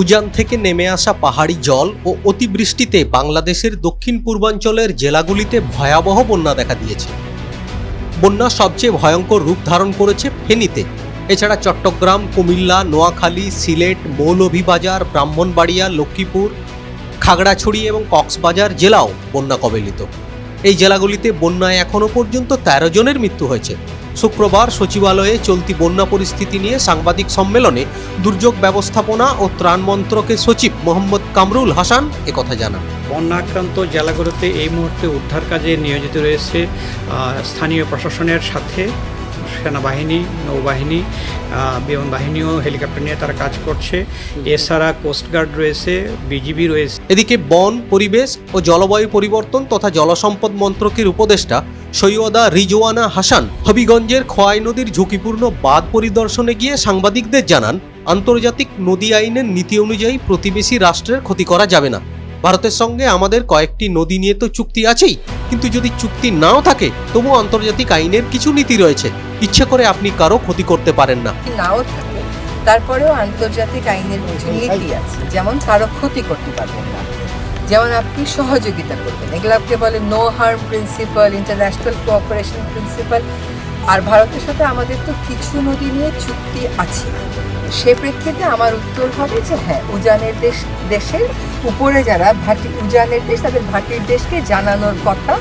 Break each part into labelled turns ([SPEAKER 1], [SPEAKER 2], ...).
[SPEAKER 1] উজান থেকে নেমে আসা পাহাড়ি জল ও অতিবৃষ্টিতে বাংলাদেশের দক্ষিণ পূর্বাঞ্চলের জেলাগুলিতে ভয়াবহ বন্যা দেখা দিয়েছে। বন্যা সবচেয়ে ভয়ঙ্কর রূপ ধারণ করেছে ফেনীতে। এছাড়া চট্টগ্রাম, কুমিল্লা, নোয়াখালী, সিলেট, মৌলভীবাজার, ব্রাহ্মণবাড়িয়া, লক্ষ্মীপুর, খাগড়াছড়ি এবং কক্সবাজার জেলাও বন্যা কবলিত। এই জেলাগুলিতে বন্যায় এখনও পর্যন্ত তেরো জনের মৃত্যু হয়েছে। শুক্রবার সচিবালয়ে চলতি বন্যা পরিস্থিতি নিয়ে সাংবাদিক সম্মেলনে দুর্যোগ ব্যবস্থাপনা ও ত্রাণ মন্ত্রকের সচিব মোহাম্মদ কামরুল হাসান একথা জানান।
[SPEAKER 2] বন্যাক্রান্ত জেলাগুলোতে এই মুহূর্তে উদ্ধার কাজে নিয়োজিত রয়েছে স্থানীয় প্রশাসনের সাথে সেনাবাহিনী নৌবাহিনী বিমান বাহিনীও হেলিকপ্টার নিয়ে তারা কাজ করছে। এছাড়া কোস্টগার্ড রয়েছে বিজিবি রয়েছে।
[SPEAKER 1] এদিকে বন পরিবেশ ও জলবায়ু পরিবর্তন তথা জলসম্পদ মন্ত্রকের উপদেষ্টা সৈয়দা রিজওয়ানা হাসান হবিগঞ্জের খোয়াই নদীর ঝুঁকিপূর্ণ বাঁধ পরিদর্শনে গিয়ে সাংবাদিকদের জানান, আন্তর্জাতিক নদী আইনের নীতি অনুযায়ী প্রতিবেশী রাষ্ট্রের ক্ষতি করা যাবে না। ভারতের সঙ্গে আমাদের কয়েকটি নদী নিয়ে তো চুক্তি আছেই, কিন্তু যদি চুক্তি নাও থাকে তবু আন্তর্জাতিক আইনের কিছু নীতি রয়েছে। ইচ্ছে করে আপনি কারও ক্ষতি করতে পারেন না।
[SPEAKER 3] নাও তারপরেও আন্তর্জাতিক আইনের নীতি আছে, যেমন কারও ক্ষতি করতে পারবেন না। যেমন আপনি সহযোগিতা করবেন। এগুলোকে বলে no harm principle international cooperation principle আর ভারতের সাথে আমাদের তো কিছু নদী নিয়ে চুক্তি আছে। সে প্রেক্ষিতে আমার উত্তর হবে যে হ্যাঁ উজানের দেশ দেশের উপরে যারা ভাটি উজানের দেশ তাদের ভাটির দেশকে জানানোর কথা।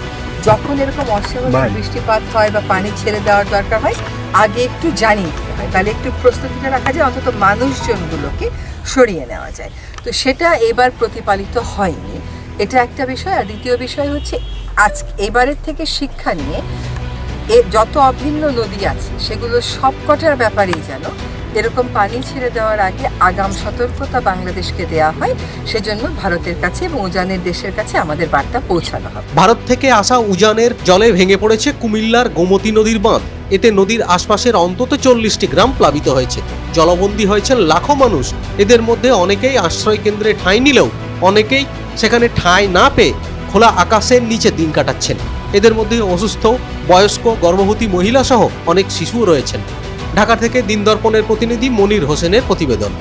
[SPEAKER 3] যখন এরকম অস্বাভাবিক বৃষ্টিপাত হয় বা পানি ছেড়ে দেওয়ার দরকার হয় আগে একটু জানিয়ে দিতে হয়। তাহলে একটু প্রস্তুতিটা রাখা যায় অন্তত মানুষজনগুলোকে সরিয়ে নেওয়া যায়। তো সেটা এবার প্রতিপালিত হয়নি। এটা একটা বিষয়, আর দ্বিতীয় বিষয় হচ্ছে আজ এবারের থেকে শিক্ষা নিয়ে এ যত অভিন্ন নদী আছে, সেগুলো সবকটার ব্যাপারেই যেন এরকম পানি ছেড়ে দেওয়ার আগে আগাম সতর্কতা বাংলাদেশকে দেওয়া হয়, সেজন্য ভারতের কাছে এবং উজানের দেশের কাছে আমাদের বার্তা পৌঁছানো হবে।
[SPEAKER 1] ভারত থেকে আসা উজানের জলে ভেঙে পড়েছে কুমিল্লার গোমতী নদীর বাঁধ। এতে নদীর আশপাশের অন্তত চল্লিশটি গ্রাম প্লাবিত হয়েছে। জলবন্দী হয়েছেন লাখো মানুষ। এদের মধ্যে অনেকেই আশ্রয় কেন্দ্রে ঠাঁই নিলেও অনেকেই সেখানে ঠাঁই না পেয়ে খোলা আকাশের নিচে দিন কাটাচ্ছেন। এদের মধ্যে অসুস্থ, বয়স্ক, গর্ভবতী মহিলা সহ অনেক শিশুও রয়েছেন। ঢাকা থেকে দিন দর্পণের প্রতিনিধি মনির হোসেনের প্রতিবেদন।